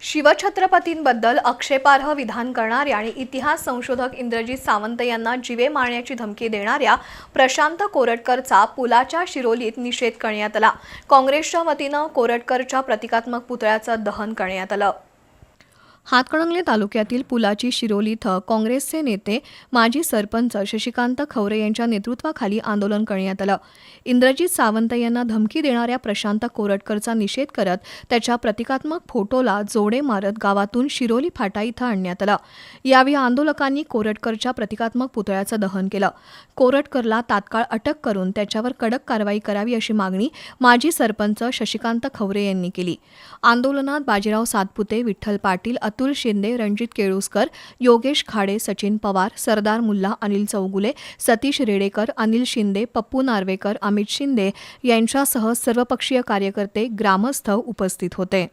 शिवछत्रपतींबद्दल आक्षेपार्ह विधान करणाऱ्या आणि इतिहास संशोधक इंद्रजित सावंत यांना जीवे मारण्याची धमकी देणाऱ्या प्रशांत कोरटकरचा पुलाच्या शिरोलीत निषेध करण्यात आला. काँग्रेसच्या वतीनं कोरटकरच्या प्रतिकात्मक पुतळ्याचं दहन करण्यात आलं. हातकणंगले तालुक्यातील पुलाची शिरोली इथं काँग्रेसचे नेते माजी सरपंच शशिकांत खवरे यांच्या नेतृत्वाखाली आंदोलन करण्यात आलं. इंद्रजित सावंत यांना धमकी देणाऱ्या प्रशांत कोरटकरचा निषेध करत त्याच्या प्रतिकात्मक फोटोला जोडे मारत गावातून शिरोली फाटा इथं आणण्यात आलं. यावेळी आंदोलकांनी कोरटकरच्या प्रतिकात्मक पुतळ्याचं दहन केलं. कोरटकरला तात्काळ अटक करून त्याच्यावर कडक कारवाई करावी अशी मागणी माजी सरपंच शशिकांत खवरे यांनी केली. आंदोलनात बाजीराव सातपुते विठ्ठल पाटील अतुल शिंदे रणजित केळुसकर योगेश खाडे सचिन पवार सरदार मुल्ला अनिल चौगुले सतीश रेडेकर अनिल शिंदे पप्पू नार्वेकर अमित शिंदे यांच्यासह सर्वपक्षीय कार्यकर्ते ग्रामस्थ उपस्थित होते.